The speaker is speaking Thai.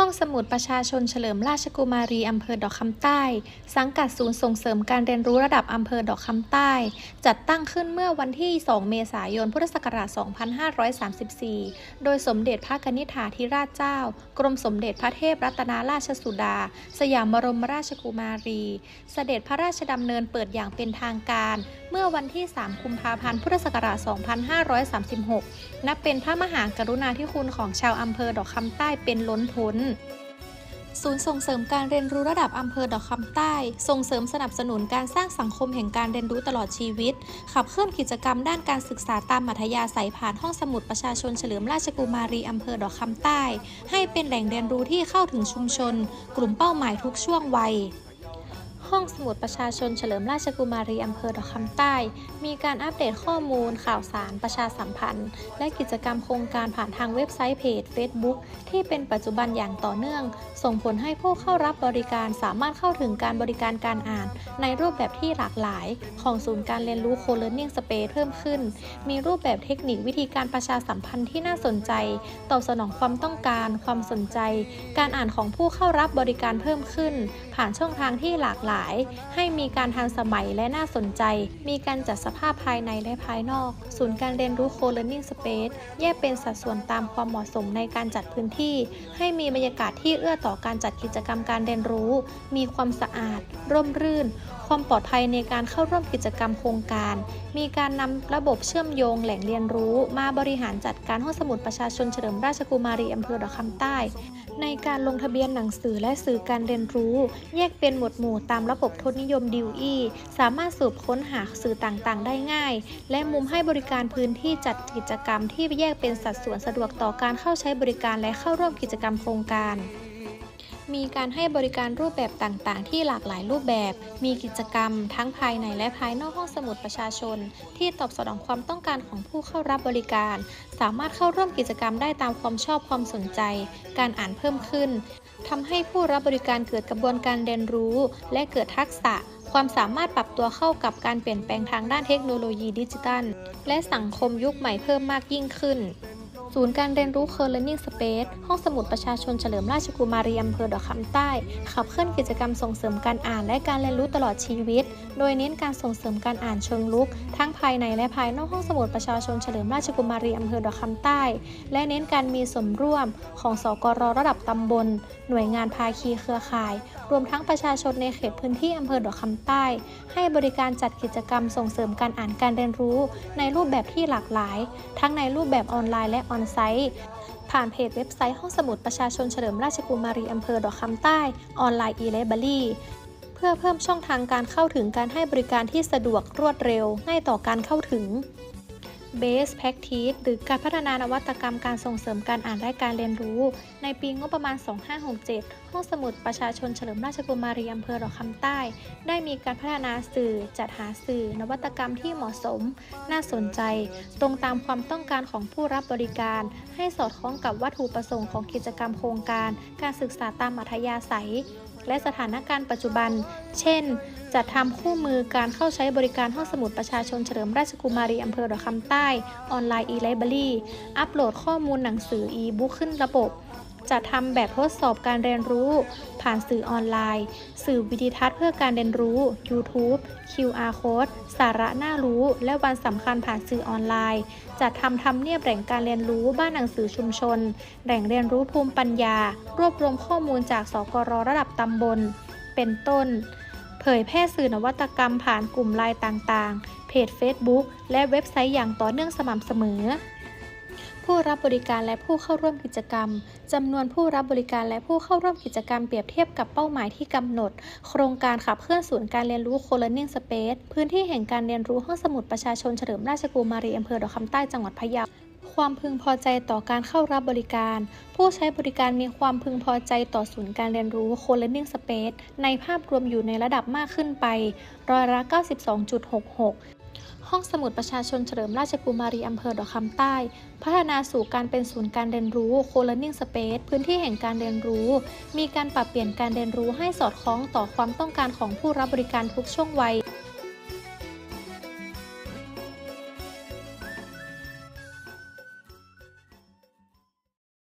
ห้องสมุดประชาชนเฉลิมราชกุมารีอำเภอดอกคำใต้ สังกัดศูนย์ส่งเสริมการเรียนรู้ระดับอำเภอดอกคำใต้ จัดตั้งขึ้นเมื่อวันที่ 2 เมษายน พุทธศักราช 2534 โดยสมเด็จพระกนิษฐาธิราชเจ้า กรมสมเด็จพระเทพรัตนราชสุดา สยามบรมราชกุมารี เสด็จพระราชดำเนินเปิดอย่างเป็นทางการ เมื่อวันที่ 3 กุมภาพันธ์ พุทธศักราช 2536 นับเป็นพระมหากรุณาธิคุณของชาวอำเภอดอกคำใต้เป็นล้นพ้นศูนย์ส่งเสริมการเรียนรู้ระดับอำเภอดอกคำใต้ ส่งเสริมสนับสนุนการสร้างสังคมแห่งการเรียนรู้ตลอดชีวิต ขับเคลื่อนกิจกรรมด้านการศึกษาตามมัธยาศัยผ่านห้องสมุดประชาชนเฉลิมราชกุมารีอำเภอดอกคำใต้ ให้เป็นแหล่งเรียนรู้ที่เข้าถึงชุมชน กลุ่มเป้าหมายทุกช่วงวัย ห้องสมุดประชาชนเฉลิมราชกุมารีอำเภอดอกคำใต้ มีการอัปเดตข้อมูล ข่าวสารประชาสัมพันธ์ และกิจกรรมโครงการผ่านทางเว็บไซต์เพจ Facebook ที่เป็นปัจจุบันอย่างต่อเนื่อง ส่งผลให้ผู้เข้ารับบริการสามารถเข้าถึงการบริการการอ่าน ในรูปแบบที่หลากหลาย ของศูนย์การเรียนรู้ Co-Learning Space เพิ่มขึ้น มีรูปแบบเทคนิควิธีการประชาสัมพันธ์ที่น่าสนใจ ตอบสนองความต้องการ ความสนใจ การอ่านของผู้เข้ารับบริการเพิ่มขึ้น ผ่านช่องทางที่หลากหลายให้มีการทันสมัยและน่าสนใจ มีการจัดสภาพภายในและภายนอก ศูนย์การเรียนรู้ Co-Learning Space แยกเป็นสัดส่วนตามความเหมาะสมในการจัดพื้นที่ ให้มีบรรยากาศที่เอื้อต่อการจัดกิจกรรมการเรียนรู้ มีความสะอาด ร่มรื่น ความปลอดภัยในการเข้าร่วมกิจกรรมโครงการ มีการนำระบบเชื่อมโยงแหล่งเรียนรู้ มาบริหารจัดการห้องสมุดประชาชนเฉลิมราชกุมารีอำเภอดอกคำใต้ ในการลงทะเบียนหนังสือและสื่อการเรียนรู้ แยกเป็นหมวดหมู่ตามระบบทศนิยมดิวอีสามารถสืบค้นหาสื่อต่างๆ ได้ง่าย และมุมให้บริการพื้นที่จัดกิจกรรมที่แยกเป็นสัดส่วนสะดวกต่อการเข้าใช้บริการและเข้าร่วมกิจกรรมโครงการมีการให้บริการรูปแบบต่างๆ ที่หลากหลายรูปแบบ มีกิจกรรม ทั้งภายในและภายนอกห้องสมุดประชาชน ที่ตอบสนองความต้องการของผู้เข้ารับบริการ สามารถเข้าร่วมกิจกรรมได้ตามความชอบความสนใจ การอ่านเพิ่มขึ้น ทำให้ผู้รับบริการเกิดกระบวนการเรียนรู้ และเกิดทักษะ ความสามารถปรับตัวเข้ากับการเปลี่ยนแปลงทางด้านเทคโนโลยีดิจิทัล และสังคมยุคใหม่เพิ่มมากยิ่งขึ้น ศูนย์การเรียนรู้ Co-Learning Space ห้องสมุดประชาชนเฉลิมราชกุมารีอำเภอดอกคำใต้ ขับเคลื่อนกิจกรรมส่งเสริมการอ่านและการเรียนรู้ตลอดชีวิต โดยเน้นการส่งเสริมการอ่านเชิงลุก ทั้งภายในและภายนอกห้องสมุดประชาชนเฉลิมราชกุมารีอำเภอดอกคำใต้ และเน้นการมีส่วนร่วมของสกรระดับตำบล หน่วยงานภาคีเครือข่าย รวมทั้งประชาชนในเขตพื้นที่อำเภอดอกคำใต้ ให้บริการจัดกิจกรรมส่งเสริมการอ่านการเรียนรู้ ในรูปแบบที่หลากหลาย ทั้งในรูปแบบออนไลน์และออนไซต์ ผ่านเพจเว็บไซต์ห้องสมุดประชาชนเฉลิมราชกุมารีอำเภอดอกคำใต้ ออนไลน์ e-library เพื่อเพิ่มช่องทางการเข้าถึงการให้บริการที่สะดวกรวดเร็ว ง่ายต่อการเข้าถึง Base Practice หรือการพัฒนานวัตกรรมการส่งเสริมการอ่านและการเรียนรู้ ในปีงบประมาณ 2567 ห้องสมุดประชาชนเฉลิมราชกุมารีอำเภอดอคำใต้ ได้มีการพัฒนาสื่อจัดหาสื่อ นวัตกรรมที่เหมาะสม น่าสนใจ ตรงตามความต้องการของผู้รับบริการ ให้สอดคล้องกับวัตถุประสงค์ของกิจกรรมโครงการ การศึกษาตามอัธยาศัยและสถานการณ์ปัจจุบัน เช่นจัดทำคู่มือการเข้าใช้บริการห้องสมุดประชาชนเฉลิมราชกุมารีอำเภอดอกคำใต้ออนไลน์ e-library อัปโหลดข้อมูลหนังสือ e-book ขึ้นระบบ จัดทำแบบทดสอบการเรียนรู้ ผ่านสื่อออนไลน์ สื่อวิดีทัศน์เพื่อการเรียนรู้ YouTube QR Code สาระน่ารู้ และวันสำคัญผ่านสื่อออนไลน์ จัดทำทำเนียบแหล่งการเรียนรู้บ้านหนังสือชุมชน แหล่งเรียนรู้ภูมิปัญญา รวบรวมข้อมูลจากสกรระดับตำบล เป็นต้น ผยแพร่สื่อนวัตกรรมผ่านกลุ่มไลน์ต่างๆ เพจ Facebook และเว็บไซต์อย่างต่อเนื่องสม่ำเสมอ ผู้รับบริการและผู้เข้าร่วมกิจกรรมจำนวนผู้รับบริการและผู้เข้าร่วมกิจกรรมเปรียบเทียบกับเป้าหมายที่กำหนด โครงการขับเคลื่อนศูนย์การเรียนรู้ Co-Learning Space พื้นที่แห่งการเรียนรู้ห้องสมุดประชาชนเฉลิมราชกุมารีอำเภอดอกคำใต้จังหวัดพะเยา ความพึงพอใจต่อการเข้ารับบริการ ผู้ใช้บริการมีความพึงพอใจต่อศูนย์การเรียนรู้ Co-Learning Space ในภาพรวมอยู่ในระดับมากขึ้นไป ร้อยละ 92.66ห้องสมุดประชาชนเฉลิมราชกุมารีอำเภอดอกคำใต้ พัฒนาสู่การเป็นศูนย์การเรียนรู้ Co-Learning Space พื้นที่แห่งการเรียนรู้ มีการปรับเปลี่ยนการเรียนรู้ให้สอดคล้องต่อความต้องการของผู้รับบริการทุกช่วงวัย